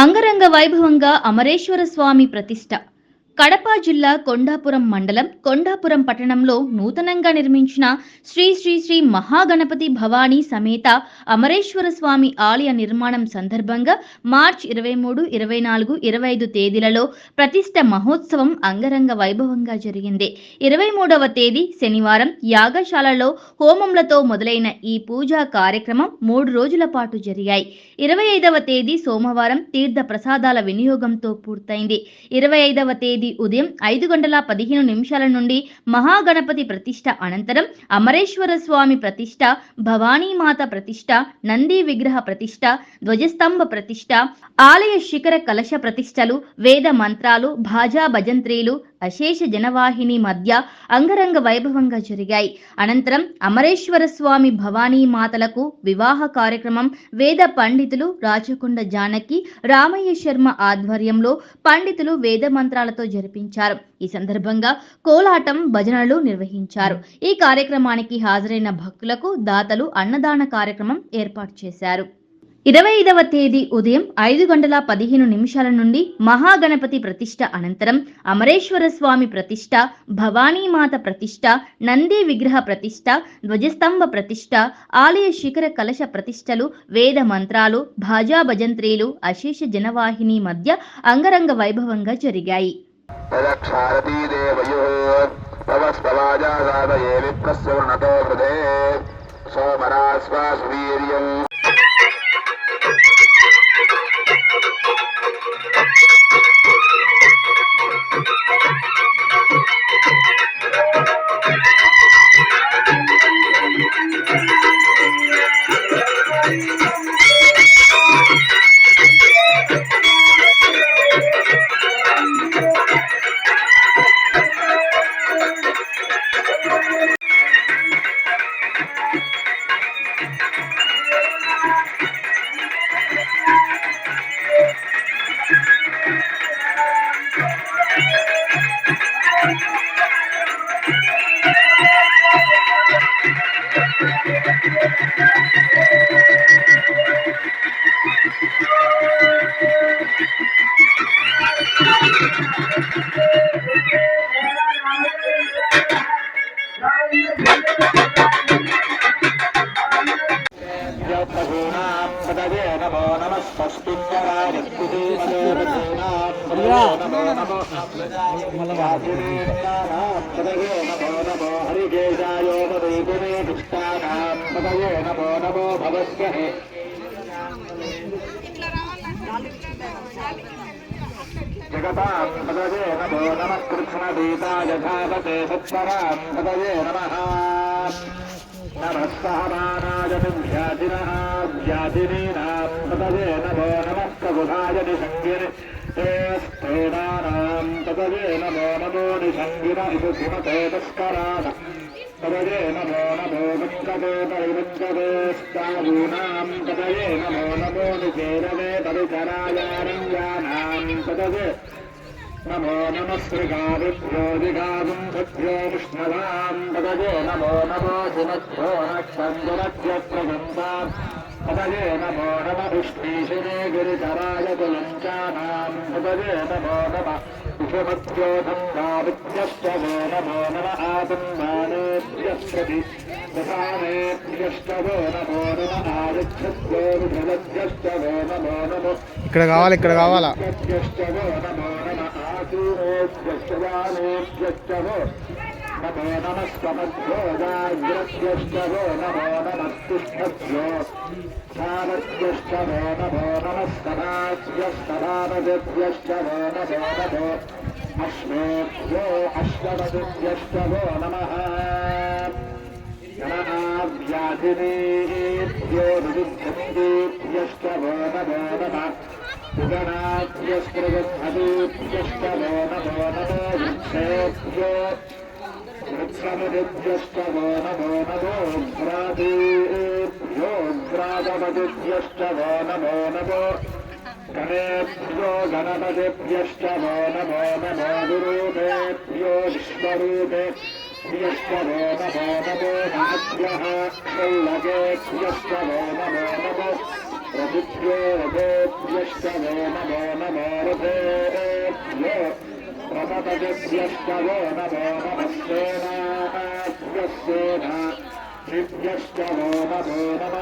అంగరంగ వైభవంగా అమరేశ్వర స్వామి ప్రతిష్ట. కడప జిల్లా కొండాపురం మండలం కొండాపురం పట్టణంలో నూతనంగా నిర్మించిన శ్రీ శ్రీ శ్రీ మహాగణపతి భవానీ సమేత అమరేశ్వర స్వామి ఆలయ నిర్మాణం సందర్భంగా మార్చ్ ఇరవై మూడు ఇరవై నాలుగు ఇరవై ఐదు తేదీలలో ప్రతిష్ట మహోత్సవం అంగరంగ వైభవంగా జరిగింది. ఇరవై మూడవ తేదీ శనివారం యాగశాలలో హోమములతో మొదలైన ఈ పూజా కార్యక్రమం మూడు రోజుల పాటు జరిగాయి. ఇరవై ఐదవ తేదీ సోమవారం తీర్థ ప్రసాదాల వినియోగంతో పూర్తయింది. ఇరవై ఐదవ తేదీ ఉదయం ఐదు గంటల పదిహేను నిమిషాల నుండి మహాగణపతి ప్రతిష్ట అనంతరం అమరేశ్వర స్వామి ప్రతిష్ట భవానీమాత ప్రతిష్ట నంది విగ్రహ ప్రతిష్ట ధ్వజస్తంభ ప్రతిష్ట ఆలయ శిఖర కలశ ప్రతిష్టలు వేద మంత్రాలు భాజా భజంత్రీలు అశేష జనవాహిని మధ్య అంగరంగ వైభవంగా జరిగాయి. అనంతరం అమరేశ్వర స్వామి భవానీ మాతలకు వివాహ కార్యక్రమం వేద పండితులు రాచకొండ జానకి రామయ్య శర్మ ఆధ్వర్యంలో పండితులు వేద మంత్రాలతో జరిపించారు. ఈ సందర్భంగా కోలాటం భజనలు నిర్వహించారు. ఈ కార్యక్రమానికి హాజరైన భక్తులకు దాతలు అన్నదాన కార్యక్రమం ఏర్పాటు చేశారు. ఇరవై ఐదవ తేదీ ఉదయం ఐదు గంటల పదిహేను నిమిషాల నుండి మహాగణపతి ప్రతిష్ట అనంతరం అమరేశ్వర స్వామి ప్రతిష్ట భవానీమాత ప్రతిష్ట నంది విగ్రహ ప్రతిష్ట ధ్వజస్తంభ ప్రతిష్ట ఆలయ శిఖర కలశ ప్రతిష్టలు వేద మంత్రాలు భాజా భజంత్రీలు అశేష జనవాహిని మధ్య అంగరంగ వైభవంగా జరిగాయి. తదక్షారతీ జగతాం పదవే నమో నమ కృష్ణదీతాయ ధావతే సత్వరాం పదవే నమః నమः नमस्ताराजव्याधिनाभ्याधिनीनाम्भवे नमो नमः प्रबुधाय निषङ्गिनि तेस्तेनानाम् तदवे नमो नमो निषङ्गिन इति सुमते तस्कराण तदये नमो नमो गङ्गवे परिवङ्गवेस्तारूणाम् तदये नमो नमो निचेरवे परिचरायारङ्गानाम् तदवे नमो नमः श्रीगाविभ्यो दिगागुम्भ्यो विष्णवां तदवे नमो नमो जिनभ्यो नक्षन्दुरत्यप्रबन्धाम् पदवे नमो नम विष्णीशिरे गिरिधराय कुलञ्चानां पदवे नमो नम विषमत्योधन्दाविद्यश्च वो नमो नम आदन्दानेभ्यस्प्रति प्रधानेभ्यश्च वो नमो नम आदिच्छद्यो विधलभ्यश्च वो नमो नमो ఇక్కడ కావాలి ఇక్కడ కావాలా శ్రీమన్మేభ్యశ్చదానేభ్యశ్చ నమో నమ స్వమద్భోగాగ్రభ్యశ్చ నమో నమస్తిష్ఠ్యో సామర్భ్యశ్చ నమో నమ సమాభ్యశ్చ నమో నమో అశ్వేభ్యో అశ్వమదిభ్యశ్చ నమ నమ్యాధినేభ్యో రుజుభ్యేభ్యశ్చ నమో నమ ృత్సమదిభ్యష్టవో నమో నమో గ్రాదేభ్యోగ్రాగమదిభ్యష్టవో నమో నమో గణేభ్యో గణపదిభ్యష్టవో నమో నమో ప్రభుత్వే రథోభ్యష్టవో నమో నమో రథోభ్యో ప్రమపదభ్యష్టవో నమో నమస్సేనాభ్యస్సేన నమో నమ